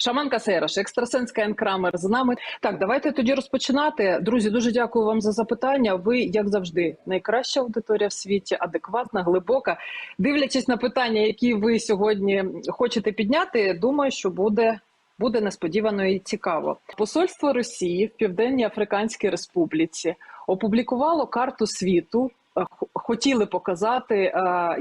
Шаманка Сейраш, екстрасенс Кен Крамер з нами. Так, давайте тоді розпочинати. Друзі, дуже дякую вам за запитання. Ви, як завжди, найкраща аудиторія в світі, адекватна, глибока. Дивлячись на питання, які ви сьогодні хочете підняти, думаю, що буде. Буде несподівано і цікаво. Посольство Росії в Південній Африканській Республіці опублікувало карту світу. Е, Хотіли показати, е,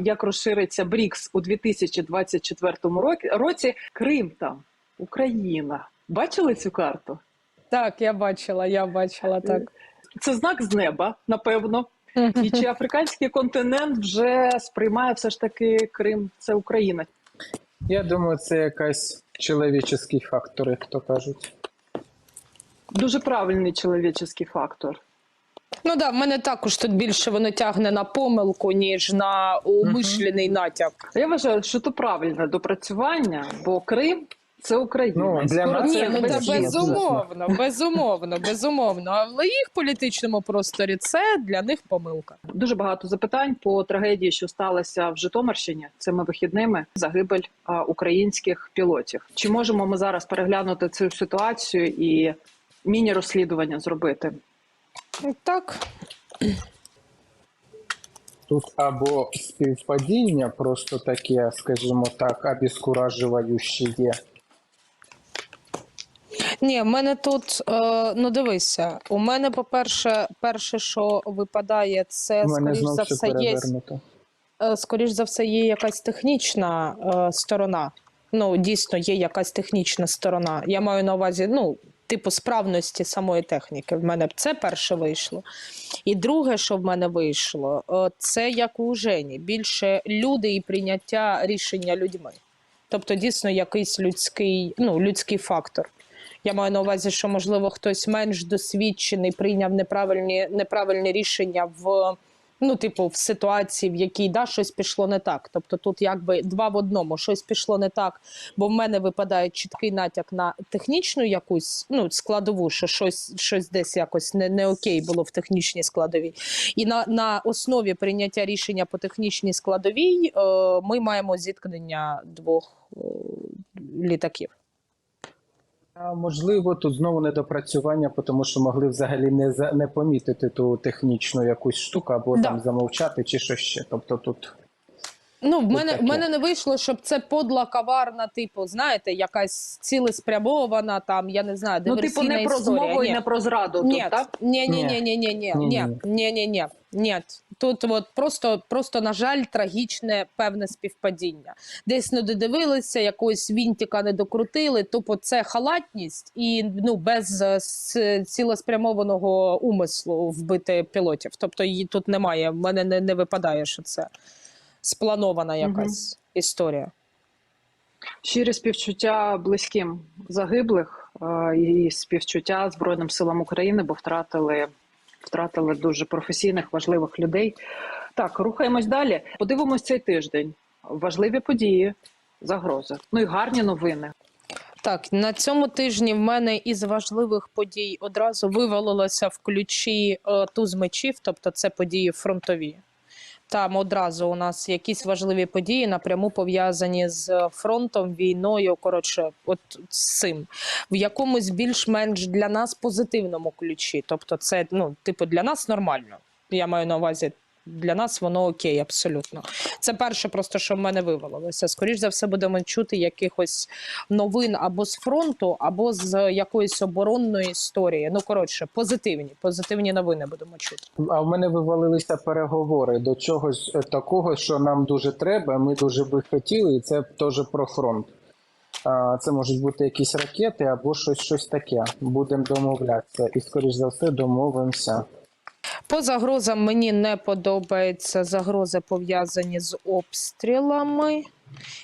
як розшириться БРІКС у 2024 році. році. Крим там, Україна. Бачили цю карту? Так, я бачила, я бачила так. Це знак з неба, напевно. І чи африканський континент вже сприймає все ж таки Крим? Це Україна. Я думаю, це якась чоловічий фактор, як то кажуть. Дуже правильний чоловічий фактор. Ну да, в мене також тут більше воно тягне на помилку, ніж на умишлений натяк. Я вважаю, що це правильне допрацювання, бо Крим це Україна. Ну, для нас Ні, ну та безумовно, безумовно, безумовно. Але їх політичному просторі це для них помилка. Дуже багато запитань по трагедії, що сталося в Житомирщині цими вихідними. Загибель а, українських пілотів. Чи можемо ми зараз переглянути цю ситуацію і міні-розслідування зробити? Так, Тут або співпадіння, просто таке, скажімо так, обескуражуюче є. Ні, в мене тут, е, ну дивися, у мене, по-перше, перше, що випадає, це У мене скоріш за все все є е, скоріш за все, є якась технічна е, сторона. Ну, дійсно, є якась технічна сторона. Я маю на увазі, ну, типу, справності самої техніки. В мене це перше вийшло. І друге, що в мене вийшло, е, це як у Жені. Більше люди і прийняття рішення людьми. Тобто, дійсно, якийсь людський, ну, людський фактор. Я маю на увазі, що можливо хтось менш досвідчений прийняв неправильні, неправильні рішення в ну, типу, в ситуації, в якій да, щось пішло не так. Тобто тут якби два в одному, щось пішло не так, бо в мене випадає чіткий натяк на технічну якусь ну, складову, що щось, щось десь якось не, не окей було в технічній складовій. І на, на основі прийняття рішення по технічній складовій е, ми маємо зіткнення двох е, літаків. Можливо, тут знову недопрацювання, тому що могли взагалі не не помітити ту технічну якусь штуку, або Да. там замовчати, чи що ще. Тобто тут Ну, в мене, в мене не вийшло, щоб це подла каварна, типу, знаєте, якась цілеспрямована, там, я не знаю, Ну, типу, диверсійна не про змову і не про зраду. Ні, Тут, так? ні, ні, ні, ні, ні, ні, ні, ні, ні, ні, ні. Тут от просто, просто, на жаль, трагічне певне співпадіння. Десь не додивилися, якогось вінтика не докрутили. Тобто це халатність і ну без е, цілеспрямованого умислу вбити пілотів. Тобто її тут немає. В мене не, не випадає, що це спланована якась історія. Щирі співчуття близьким загиблих е, і співчуття Збройним силам України, бо втратили, втратили дуже професійних, важливих людей. Так, рухаємось далі. Подивимось цей тиждень. Важливі події, загрози. Ну і гарні новини. Так, на цьому тижні в мене із важливих подій одразу вивалилося в ключі е, туз мечів, тобто це події фронтові. Там одразу у нас якісь важливі події напряму пов'язані з фронтом, війною. Коротше, от з цим в якомусь більш-менш для нас позитивному ключі. Тобто, це ну, типу, для нас нормально. Я маю на увазі. Для нас воно окей, абсолютно. Це перше, просто що в мене вивалилося. Скоріш за все, будемо чути якихось новин або з фронту, або з якоїсь оборонної історії. Ну коротше, позитивні, позитивні новини будемо чути. А в мене вивалилися переговори до чогось е, такого, що нам дуже треба. Ми дуже би хотіли, і це теж про фронт. Це можуть бути якісь ракети або щось, щось таке. Будемо домовлятися, і скоріш за все домовимося. По загрозам мені не подобаються загрози пов'язані з обстрілами.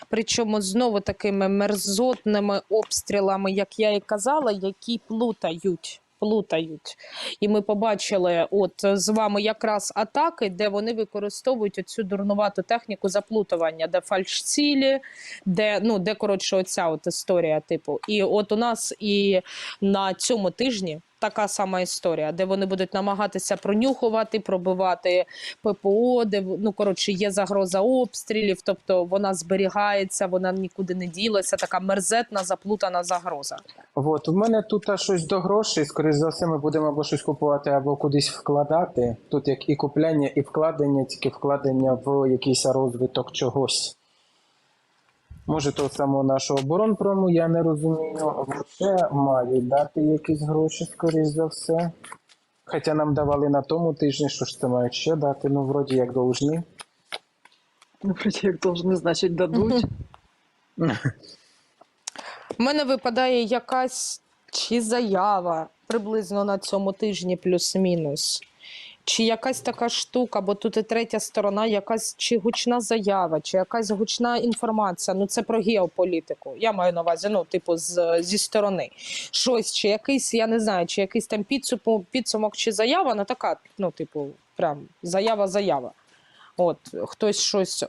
Причому знову такими мерзотними обстрілами, як я і казала, які плутають. Плутають. І ми побачили от з вами якраз атаки, де вони використовують оцю дурнувату техніку заплутування, де фальшцілі, де ну де коротше оця от історія. Типу, і от у нас і на цьому тижні така сама історія, де вони будуть намагатися пронюхувати, пробивати ППО, де ну коротше є загроза обстрілів, тобто вона зберігається, вона нікуди не ділася. Така мерзетна, заплутана загроза. От, у мене тут щось до грошей, скоріш за все, ми будемо або щось купувати, або кудись вкладати. Тут як і купляння, і вкладення, тільки вкладення в якийсь розвиток чогось. Може, того самого нашого оборонпрому, я не розумію. Ще мають дати якісь гроші, скоріш за все. Хоча нам давали на тому тижні, що ж це мають ще дати, ну, вроді як должны. Ну, вроді як должны, значить, дадуть. У мене випадає якась чи заява приблизно на цьому тижні, плюс-мінус. Чи якась така штука, бо тут і третя сторона, якась чи гучна заява, чи якась гучна інформація. Ну це про геополітику. Я маю на увазі, ну, типу, з, зі сторони. Щось, чи якийсь, я не знаю, чи якийсь там підсумок, підсумок чи заява, ну така, ну, типу, прям заява-заява. От, хтось щось А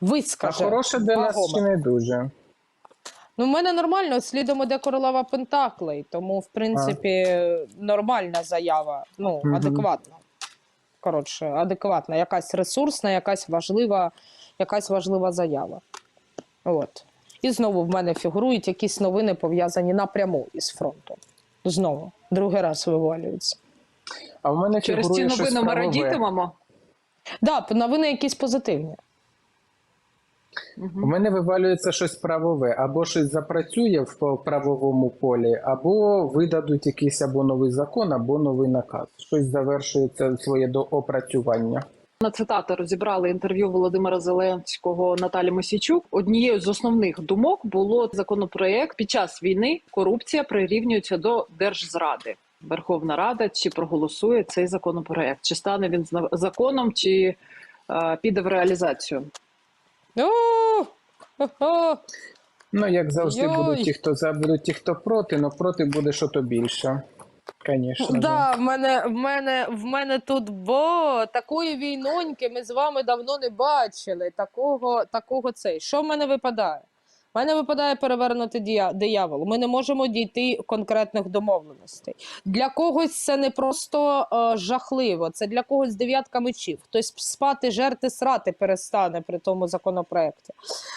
вискаже. хороше для нас чи не дуже. Ну, в мене нормально, слідом іде королева Пентаклей, тому, в принципі, нормальна заява, ну, адекватна. Коротше, адекватна, якась ресурсна, якась важлива, якась важлива заява. От. І знову в мене фігурують якісь новини, пов'язані напряму із фронтом. Знову, другий раз вивалюються. А в мене Через ці новини ми радітимемо. Так, да, новини якісь позитивні. У мене вивалюється щось правове, або щось запрацює в правовому полі, або видадуть якийсь або новий закон, або новий наказ. Щось завершується своє доопрацювання. На цитати розібрали інтерв'ю Володимира Зеленського Наталі Мосійчук. Однією з основних думок було законопроект під час війни. Корупція прирівнюється до держзради. Верховна Рада чи проголосує цей законопроект? Чи стане він законом, чи е, піде в реалізацію? Хо-хо! Ну, як завжди, Йой. будуть ті, хто за, будуть ті, хто проти, але проти буде що то більше. Звісно. Да, в мене, в мене, в мене тут бо такої війноньки ми з вами давно не бачили. Такого, такого цей. Що в мене випадає? Мене випадає перевернути диявол. Ми не можемо дійти конкретних домовленостей. Для когось це не просто е, жахливо, це для когось дев'ятка мечів. Хтось спати, жерти, срати перестане при тому законопроекті.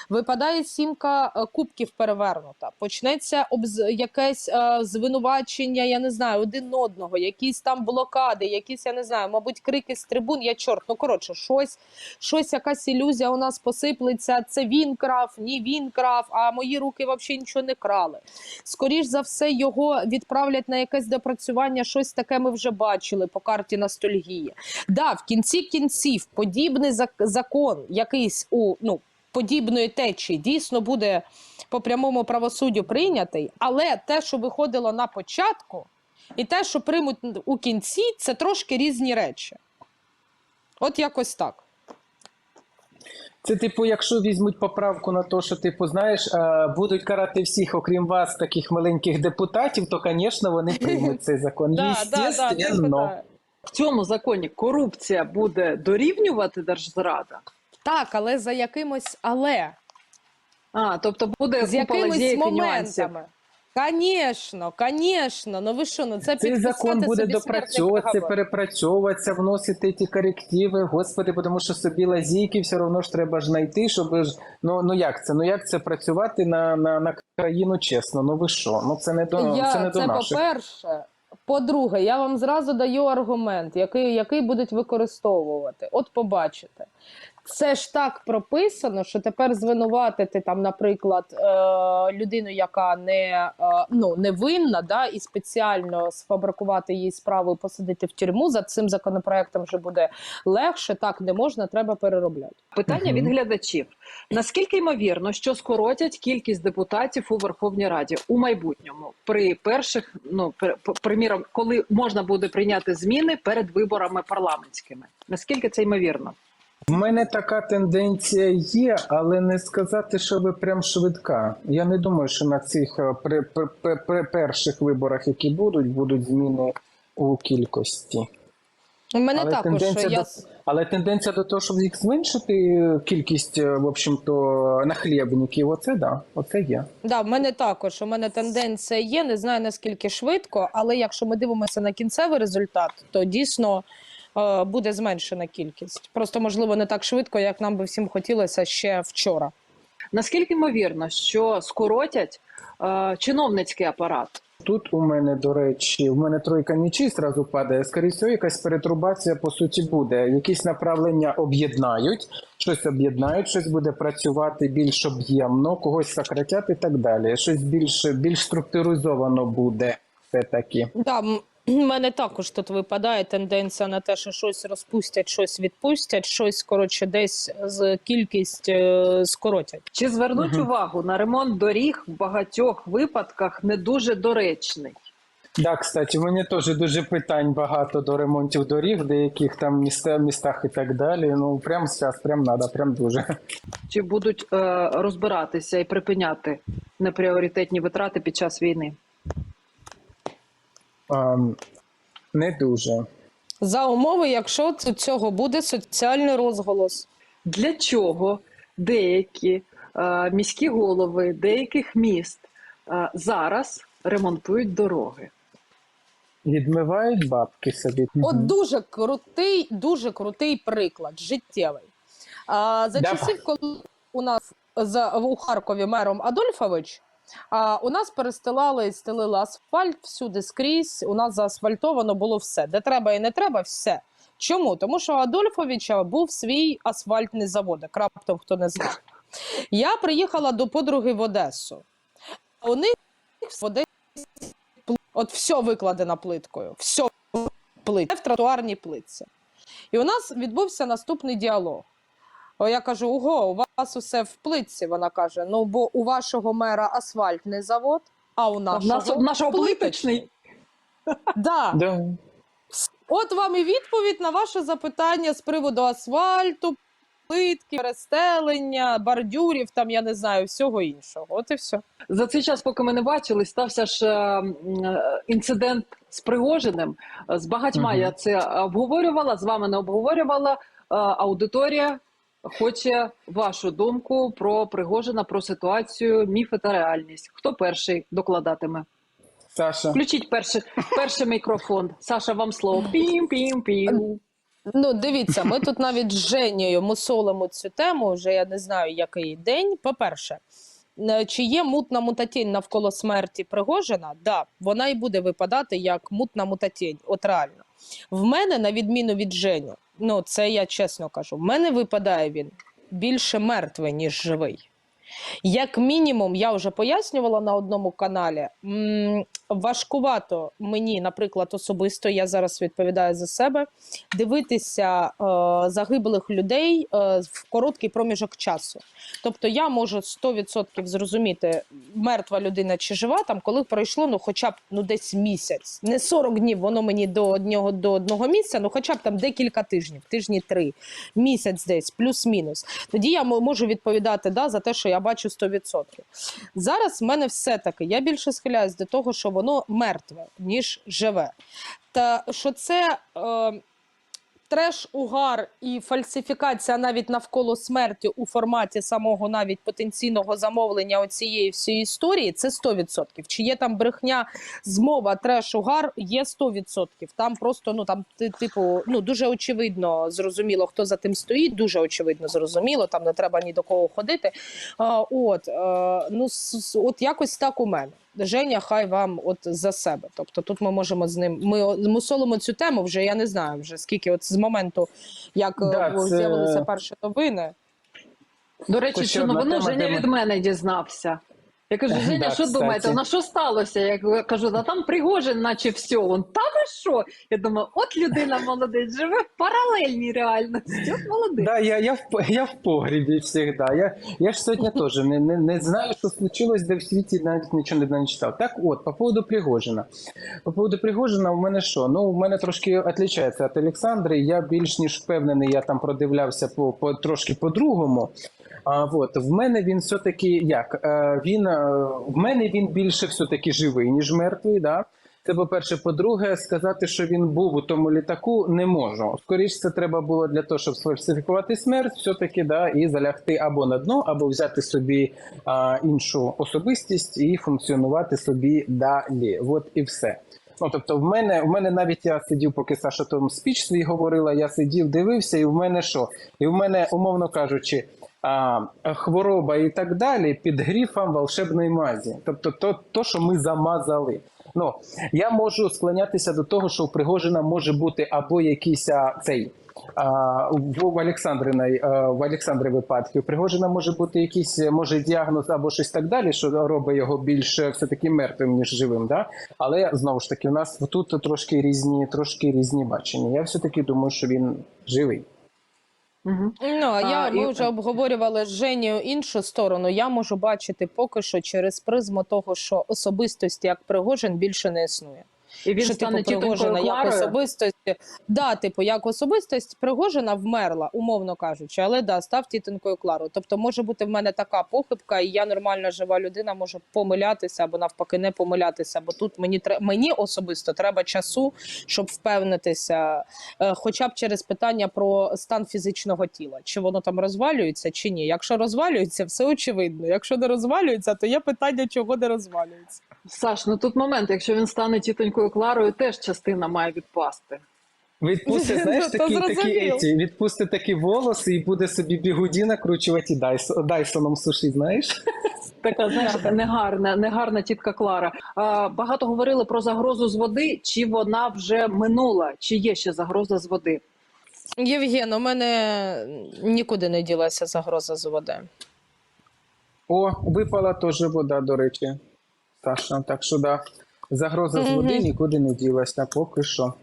Випадає сімка е, кубків перевернута. Почнеться обз... якесь е, звинувачення, я не знаю, один одного, якісь там блокади, якісь, я не знаю, мабуть, крики з трибун. Я чорт. Ну коротше, щось, щось, якась ілюзія у нас посиплеться. Це він крав, ні він крав, а мої руки взагалі нічого не крали. Скоріш за все, його відправлять на якесь допрацювання. Щось таке ми вже бачили по карті ностальгії. Да, в кінці кінців подібний зак- закон, якийсь у ну подібної течії дійсно буде по прямому правосуддю прийнятий, але те, що виходило на початку, і те, що приймуть у кінці, це трошки різні речі. От якось так. Це, типу, якщо візьмуть поправку на те, що, типу, знаєш, е, будуть карати всіх, окрім вас, таких маленьких депутатів, то, звісно, вони приймуть цей закон. Да, да, да, не Естественно. питаю. В цьому законі корупція буде дорівнювати держзрада. Так, але за якимось але. А, тобто буде З якимись моментами. Звісно, звісно. Ну ви що, ну це Цей закон буде допрацьовуватися, перепрацьовуватися, вносити ті корективи. Господи, тому що собі лазійки все одно ж треба ж знайти, щоб ж ну ну як це? Ну як це працювати на, на, на країну чесно? Ну ви що? Ну це не до я, це не до наших. по-перше. По-друге, я вам зразу даю аргумент, який, який будуть використовувати. От побачите. Це ж так прописано, що тепер звинуватити там, наприклад, е, людину, яка не, е, ну, не винна, да, і спеціально сфабрикувати її справу і посадити в тюрму. За цим законопроектом вже буде легше. Так не можна, треба переробляти. Питання від глядачів: наскільки ймовірно, що скоротять кількість депутатів у Верховній Раді у майбутньому при перших, ну приміром, коли можна буде прийняти зміни перед виборами парламентськими? Наскільки це ймовірно? У мене така тенденція є, але не сказати, що ви прям швидка. Я не думаю, що на цих е, при, при, при, перших виборах, які будуть, будуть зміни у кількості. У мене Але також тенденція я, до- Але тенденція до того, щоб їх зменшити кількість, е, в общем-то, нахлєбників, оце да, оце є. Да, в мене також. У мене тенденція є. Не знаю наскільки швидко, але якщо ми дивимося на кінцевий результат, то дійсно буде зменшена кількість. Просто можливо не так швидко, як нам би всім хотілося ще вчора. Наскільки ймовірно, що скоротять е, чиновницький апарат? Тут у мене, до речі, в мене тройка нічий зразу падає. Скоріше всього, якась перетрубація по суті буде. Якісь направлення об'єднають, щось об'єднають, щось буде працювати більш об'ємно, когось сократять і так далі. Щось більш, більш структуризовано буде все таки. Да, мене також тут випадає тенденція на те, що щось розпустять, щось відпустять, щось коротше десь з кількість е, скоротять. Чи звернуть Мгм. увагу на ремонт доріг в багатьох випадках не дуже доречний? Да, кстати, в мене теж дуже питань багато до ремонтів доріг, деяких там міста, містах і так далі. Ну прям зараз, прям надо, прям дуже. Чи будуть е, розбиратися і припиняти непріоритетні витрати під час війни? А, не дуже. За умови, якщо цього буде соціальний розголос. Для чого деякі е, міські голови деяких міст е, зараз ремонтують дороги? Відмивають бабки собі. От дуже крутий, дуже крутий приклад життєвий. А, за Давай. часів, коли у нас за, у Харкові мером Адольфович, а, у нас перестилали і стелили асфальт всюди скрізь. У нас заасфальтовано було все. Де треба і не треба, все. Чому? Тому що у Адольфовича був свій асфальтний завод, раптом хто не знав. Я приїхала до подруги в Одесу. У них в Одесі от все викладено плиткою. Все плит в тротуарній плитці. І у нас відбувся наступний діалог. Я кажу: ого, у вас усе в плитці. Вона каже: ну, бо у вашого мера асфальтний завод, а у А в нашого, нас в нашого плиточний. Да. Да. От вам і відповідь на ваше запитання з приводу асфальту, плитки, перестелення, бордюрів, там я не знаю, всього іншого. От і все. За цей час, поки ми не бачили, стався ж е, е, інцидент з Пригожиним. З багатьма Мгм. я це обговорювала, з вами не обговорювала. Е, Аудиторія хоче вашу думку про Пригожина, про ситуацію, міфи та реальність. Хто перший докладатиме? Саша. Включіть перший, перший мікрофон. Саша, вам слово. Пім, пім, пім. Ну, дивіться, ми тут навіть з Женєю мусолимо цю тему, вже я не знаю, який день. По-перше, е, чи є мутна мутатінь навколо смерті Пригожина? Да, вона і буде випадати як мутна мутатінь. От реально. В мене, на відміну від Жені, ну це я чесно кажу, в мене випадає він більше мертвий, ніж живий. Як мінімум, я вже пояснювала на одному каналі. Важкувато мені, наприклад, особисто, я зараз відповідаю за себе, дивитися е, загиблих людей е, в короткий проміжок часу. Тобто я можу 100% зрозуміти, мертва людина чи жива, там, коли пройшло ну, хоча б ну, десь місяць. Не 40 днів, воно мені до одного, до одного місяця, ну хоча б там декілька тижнів, тижні три, місяць десь, плюс-мінус. Тоді я можу відповідати да, за те, що я бачу 100%. Зараз в мене все-таки, я більше схиляюсь до того, що воно мертве, ніж живе. Та що це е, треш, угар і фальсифікація навіть навколо смерті у форматі самого навіть потенційного замовлення оцієї всієї історії, це 100%. Чи є там брехня, змова, треш, угар, є 100%. Там просто, ну там, типу, ну дуже очевидно зрозуміло, хто за тим стоїть, дуже очевидно зрозуміло, там не треба ні до кого ходити. А, от, е, ну, от якось так у мене. Женя, хай вам от за себе. Тобто тут ми можемо з ним. Ми мусолимо цю тему вже, я не знаю вже скільки, от з моменту, як е, Да, це- з'явилися перші новини. До речі, цю новину Женя від мене дізнався. Я кажу, Женя, що думаєте? На що сталося? Я кажу, та там Пригожин, наче все. Он, та ви що? Я думаю, от людина молодець, живе в паралельній реальності. От молодець. Да, я, я, в, я в погрібі завжди. Я, я ж сьогодні теж не, не, не знаю, що случилось, де в світі навіть нічого не, не читав. Так от, по поводу Пригожина. По поводу Пригожина, у мене що? Ну, у мене трошки відрізняється від Олександри. Я більш ніж впевнений, я там продивлявся по, по, трошки по-другому. А от в мене він все-таки як? Е, він, е, в мене він більше все-таки живий, ніж мертвий. Да? Це по-перше, по-друге, сказати, що він був у тому літаку, не можу. Скоріше, це треба було для того, щоб сфальсифікувати смерть, все-таки да, і залягти або на дно, або взяти собі а, іншу особистість і функціонувати собі далі. От і все. Ну, тобто, в мене, в мене навіть я сидів, поки Саша там спіч свій говорила, я сидів, дивився, і в мене що? І в мене, умовно кажучи, хвороба і так далі під гріфом волшебної мазі. Тобто, то, то, що ми замазали. Ну, я можу склонятися до того, що у Пригожина може бути або якийсь цей. В, а, в Олександрі випадки у Пригожина може бути якийсь може діагноз або щось так далі, що робить його більш все таки мертвим ніж живим. Да? Але знову ж таки, у нас тут трошки різні, трошки різні бачення. Я все таки думаю, що він живий. Угу. Ну, а я ми вже обговорювали з Женією іншу сторону. Я можу бачити поки що через призму того, що особистості як Пригожин більше не існує. І він що стане типу Пригожина як особистості. Да, типу, як особистість Пригожина вмерла, умовно кажучи, але да, став тітонькою Кларою. Тобто може бути в мене така похибка, і я нормальна жива людина можу помилятися або навпаки не помилятися. Бо тут мені мені особисто треба часу, щоб впевнитися, е, хоча б через питання про стан фізичного тіла, чи воно там розвалюється, чи ні. Якщо розвалюється, все очевидно. Якщо не розвалюється, то є питання, чого не розвалюється. Саш, ну тут момент, якщо він стане тітонькою Кларою, теж частина має відпасти. Відпусти, знаєш, Ну, такі, такі зрозуміло. еті, відпусти такі волоси і буде собі бігуді накручувати дайс, дайсоном сушить, знаєш? Така знаєш, така негарна, негарна тітка Клара. А, багато говорили про загрозу з води. Чи вона вже минула? Чи є ще загроза з води? Євген, у мене нікуди не ділася загроза з води. О, випала теж вода, до речі, Саша. Так що да, загроза з води нікуди не ділася, поки що.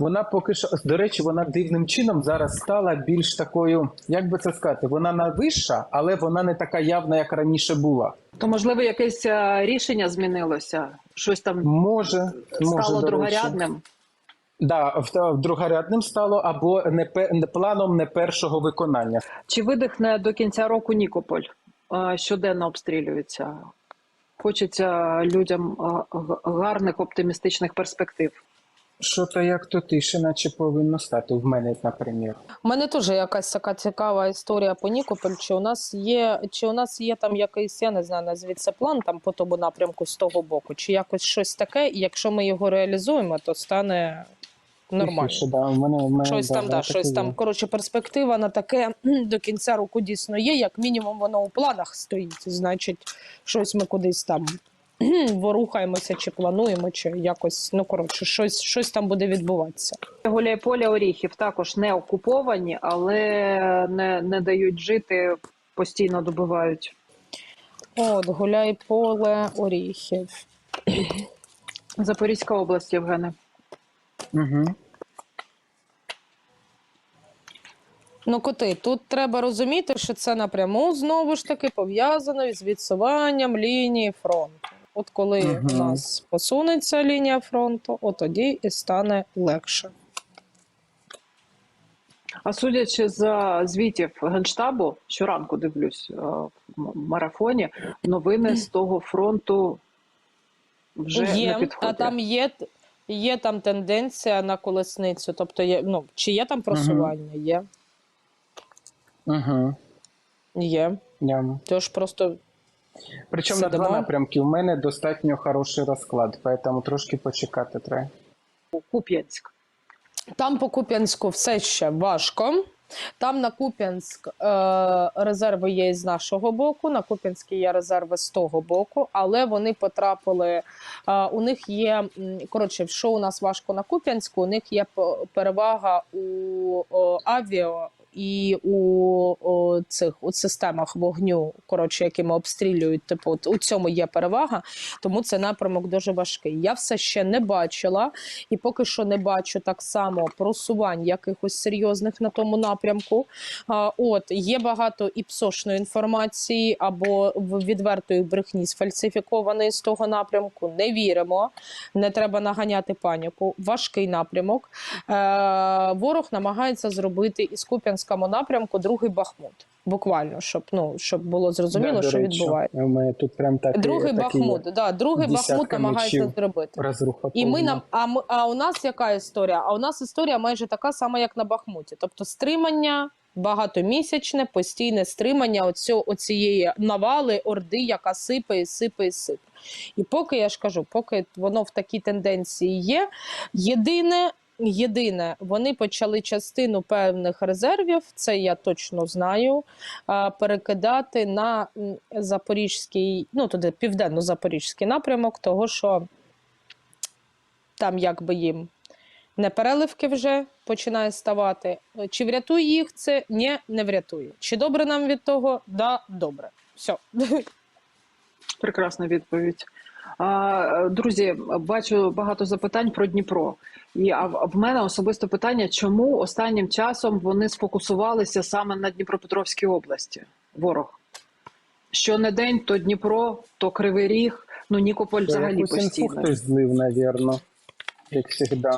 Вона поки що, до речі, вона дивним чином зараз стала більш такою, як би це сказати, вона не вища, але вона не така явна, як раніше була. То можливо якесь рішення змінилося? Щось там Може, може стало речі. другорядним? Да, в- в другорядним стало або не, не планом не першого виконання. Чи видихне до кінця року Нікополь? Щоденно обстрілюється. Хочеться людям гарних оптимістичних перспектив. Що то як то тише, наче повинно стати в мене, наприклад. У мене теж якась така цікава історія по Нікополь. Чи у нас є, чи у нас є там якийсь, я не знаю, назвіть це план там по тому напрямку з того боку, чи якось щось таке, і якщо ми його реалізуємо, то стане нормально. Да, в мене, в мене, Щось да, там, да, щось там. Коротше, перспектива на таке до кінця року дійсно є. Як мінімум, воно у планах стоїть. Значить, щось ми кудись там ворухаємося, чи плануємо, чи якось, ну коротше, щось, щось там буде відбуватися. Гуляйполе Оріхів також не окуповані, але не, не дають жити, постійно добивають. От, гуляй поле оріхів. Запорізька область, Євгене. Угу. Ну, коти, тут треба розуміти, що це напряму знову ж таки пов'язано із відсуванням лінії фронту. От коли Мгм. у нас посунеться лінія фронту, от тоді і стане легше. А судячи з звітів Генштабу, щоранку дивлюсь е, в марафоні, новини з того фронту вже на є, підході. а там є, є там тенденція на колесницю. Тобто, є, ну, чи є там просування? Є. Угу. Є. Yeah. Тож просто Причому на два напрямки. У мене достатньо хороший розклад, тому трошки почекати треба. Куп'янськ. Там по Куп'янську все ще важко. Там на Куп'янськ е, резерви є з нашого боку, на Куп'янській є резерви з того боку, але вони потрапили. Е, у них є коротше, що у нас важко на Куп'янську, у них є перевага у е, авіо і у о, цих у системах вогню, коротше, якими обстрілюють. Типу, у цьому є перевага, тому це напрямок дуже важкий. Я все ще не бачила і поки що не бачу так само просувань якихось серйозних на тому напрямку. А, От є багато і псошної інформації або відвертої брехні сфальсифікованої з того напрямку. Не віримо, не треба наганяти паніку. Важкий напрямок. Е, ворог намагається зробити із Куп'янському напрямку другий Бахмут. Буквально, щоб ну щоб було зрозуміло, Да, що речі, відбувається. Мене тут прям так Другий. Бахмут, да, другий Бахмут намагається зробити. І ми нам, а, ми, а у нас яка історія? А у нас історія майже така сама, як на Бахмуті. Тобто стримання багатомісячне, постійне стримання оцю, оцієї навали, орди, яка сипе і сипе і сипе. І поки я ж кажу, поки воно в такій тенденції є, єдине. Єдине, вони почали частину певних резервів, це я точно знаю, перекидати на запорізький, ну туди південно-запорізький напрямок, того що там якби їм не переливки вже починає ставати. Чи врятує їх це? Ні, не врятує. Чи добре нам від того? Да, добре. Все. Прекрасна відповідь. А, Друзі, бачу багато запитань про Дніпро. І а в мене особисто питання, чому останнім часом вони сфокусувалися саме на Дніпропетровській області? Ворог. Що не день, то Дніпро, то Кривий Ріг, ну Нікополь взагалі постійно. хтось злив, навірно, як завжди.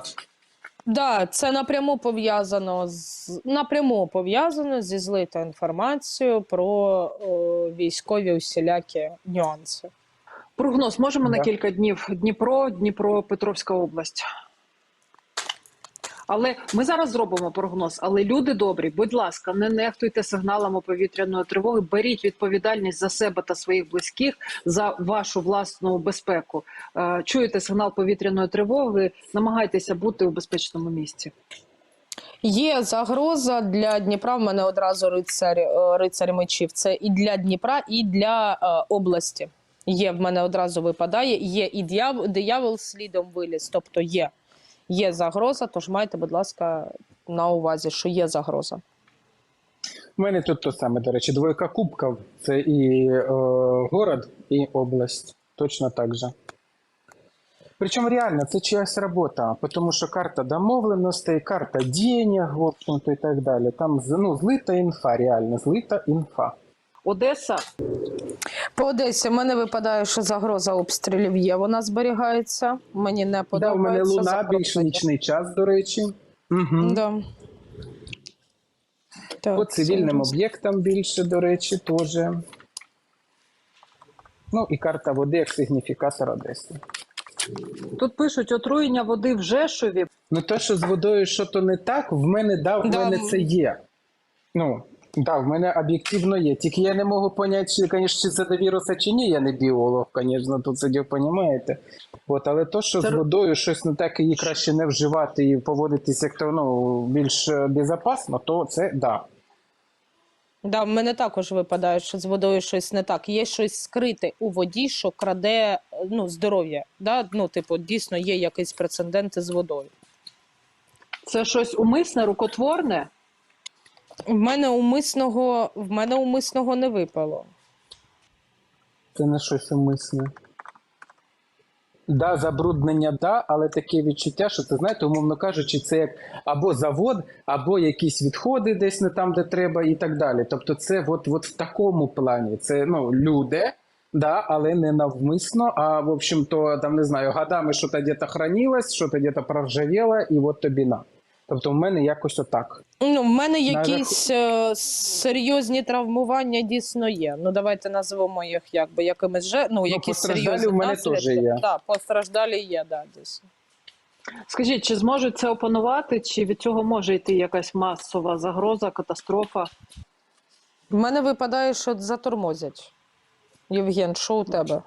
Да, це напряму пов'язано з напряму пов'язано зі злитою інформацією про о, військові усілякі нюанси. Прогноз можемо на кілька днів Дніпро, Дніпропетровська область. Але ми зараз зробимо прогноз. Але люди добрі, будь ласка, не нехтуйте сигналами повітряної тривоги. Беріть відповідальність за себе та своїх близьких за вашу власну безпеку. Е, Чуєте сигнал повітряної тривоги, намагайтеся бути у безпечному місці. Є загроза для Дніпра. В мене одразу рицар, е, рицар мечів. Це і для Дніпра, і для е, області. Є в мене одразу випадає. Є і диявол, диявол слідом виліз. Тобто є, є загроза. Тож майте, будь ласка, на увазі, що є загроза. У мене тут то саме, до речі, двойка кубків. Це і е, город, і область. Точно так же. Причому реально це чиясь робота, тому що карта домовленостей, карта денег, в общем-то, і так далі. Там ну, злита інфа, реально, злита інфа. Одеса, По Одесі в мене випадає, що загроза обстрілів є. Вона зберігається. Мені не Да, у мене луна, Запрошення. більш нічний час, до речі. Угу. Да. Так, По цивільним об'єктам більше, до речі, теж. Ну і карта води як сигніфікатор Одеси. тут пишуть отруєння води в Жешові. Ну, те, що з водою що то не так, в мене да, в Да. мене це є. Ну, да, в мене об'єктивно є. Тільки я не можу поняти, чи, конечно, чи це до віруса, чи ні. Я не біолог, звісно, тут сидів, розумієте. От, але то, що Це- з водою щось не так, її краще не вживати і поводитися як то ну, більш е, безпечно, то це да. Да, в мене також випадає, що з водою щось не так. Є щось скрите у воді, що краде ну, здоров'я. Да? Ну, типу, дійсно є якісь прецеденти з водою. Це щось умисне, рукотворне. В мене умисного, в мене умисного не випало. Це не щось умисне. Да, забруднення, да, але таке відчуття, що це, знаєте, умовно кажучи, це як або завод, або якісь відходи десь не там, де треба, і так далі. Тобто, це от, от в такому плані. Це ну, люди, да, але не навмисно, а в общем-то, там не знаю, годами що-то десь хранилось, що-то десь проржавіло, і от тобі на. Тобто, в мене якось отак. Ну, в мене На якісь е, серйозні травмування дійсно є. Ну, давайте назвемо їх якби якимись же, ну, якісь постраждалі серйозні в мене теж є. Да, постраждалі є, да, дійсно. Скажіть, чи зможуть це опанувати, чи від цього може йти якась масова загроза, катастрофа? В мене випадає, що затормозять. Євген, що у тебе?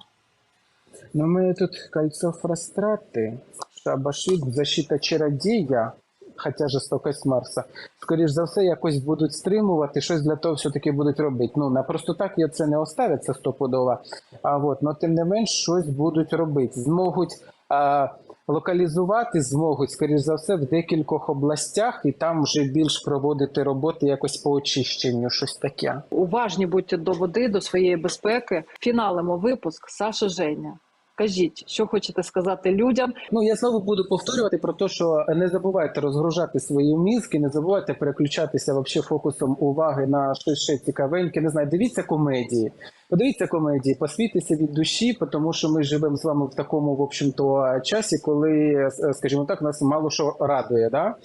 Ну, у мене тут кольцо фрустрати, шабашит, защита чародія, хоча жорстокость Марса. Скоріш за все, якось будуть стримувати, щось для того все-таки будуть робити. Ну, на просто так я це не оставлять, це стопудово. А от, но тим не менш, щось будуть робити. Зможуть а, локалізувати, зможуть, скоріш за все, в декількох областях, і там вже більш проводити роботи якось по очищенню, щось таке. Уважні будьте до води, до своєї безпеки. Фіналимо випуск Саша Женя. Кажіть, що хочете сказати людям? Ну я знову буду повторювати про те, що не забувайте розгружати свої мізки, не забувайте переключатися вообще фокусом уваги на щось ще цікавеньке. Не знаю, дивіться комедії. Подивіться комедії, посвійтеся від душі, тому що ми живемо з вами в такому, в общем-то, часі, коли, е, скажімо так, нас мало що радує. Да?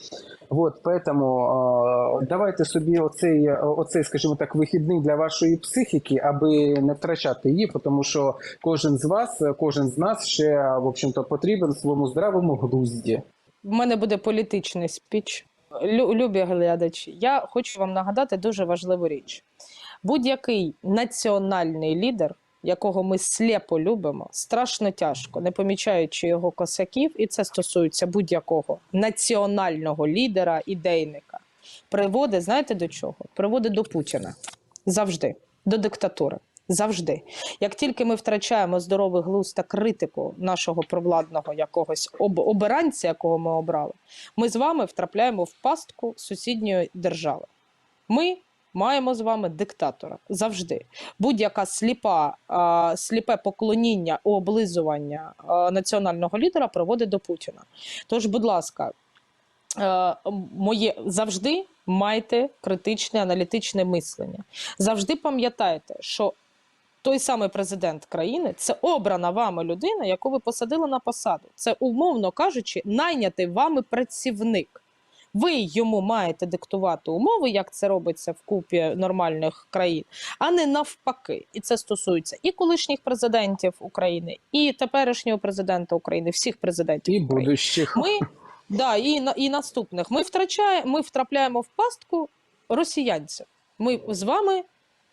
Вот, поэтому е, давайте собі оцей, оцей, скажімо так, вихідний для вашої психіки, аби не втрачати її, тому що кожен з вас, кожен з нас ще, в общем-то, потрібен своєму здравому глузді. В мене буде політичний спіч. Лю- Любі глядачі, я хочу вам нагадати дуже важливу річ: будь-який національний лідер, якого ми сліпо любимо, страшно тяжко, не помічаючи його косяків, і це стосується будь-якого національного лідера, ідейника, приводить, знаєте до чого? Приводить до Путіна завжди, до диктатури. Завжди, як тільки ми втрачаємо здоровий глузд та критику нашого провладного якогось об- обиранця, якого ми обрали, ми з вами втрапляємо в пастку сусідньої держави. Ми маємо з вами диктатора завжди. Будь-яка сліпа, а, сліпе поклоніння, облизування а, національного лідера приводить до Путіна. Тож, будь ласка, е, моє завжди майте критичне аналітичне мислення. Завжди пам'ятайте, що той самий президент країни це обрана вами людина, яку ви посадили на посаду. Це, умовно кажучи, найнятий вами працівник. Ви йому маєте диктувати умови, як це робиться в купі нормальних країн, а не навпаки. І це стосується і колишніх президентів України, і теперішнього президента України, всіх президентів І України. будущих. Ми да, і, на- і наступних. Ми втрачаємо, ми втрапляємо в пастку росіянців. Ми з вами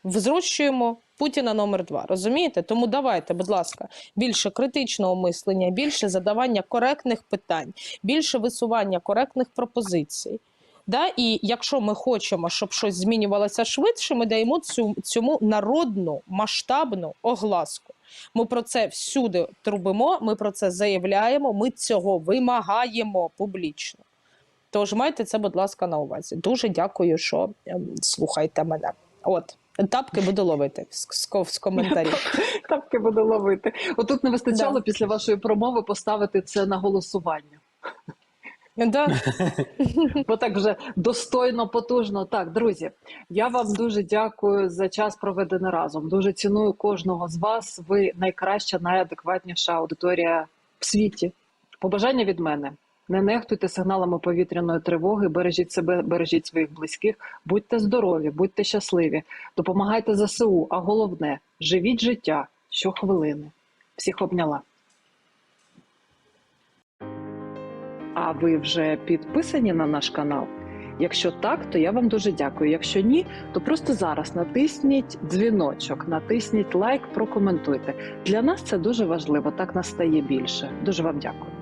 взрощуємо Путіна номер два. Розумієте? Тому давайте, будь ласка, більше критичного мислення, більше задавання коректних питань, більше висування коректних пропозицій. Да? І якщо ми хочемо, щоб щось змінювалося швидше, ми даємо цю, цьому народну масштабну огласку. Ми про це всюди трубимо, ми про це заявляємо, ми цього вимагаємо публічно. Тож майте це, будь ласка, на увазі. Дуже дякую, що ем, слухаєте мене. От, тапки буду ловити з, з, з коментарів. Тапки буду ловити. Отут не вистачало Да. після вашої промови поставити це на голосування. Да? Бо так вже достойно, потужно. Так, друзі, я вам дуже дякую за час проведений разом. Дуже ціную кожного з вас. Ви найкраща, найадекватніша аудиторія в світі. Побажання від мене. Не нехтуйте сигналами повітряної тривоги, бережіть себе, бережіть своїх близьких, будьте здорові, будьте щасливі, допомагайте ЗСУ, а головне живіть життя щохвилини. Всіх обняла. А ви вже підписані на наш канал? Якщо так, то я вам дуже дякую. Якщо ні, то просто зараз натисніть дзвіночок, натисніть лайк, прокоментуйте. Для нас це дуже важливо. Так нас стає більше. Дуже вам дякую.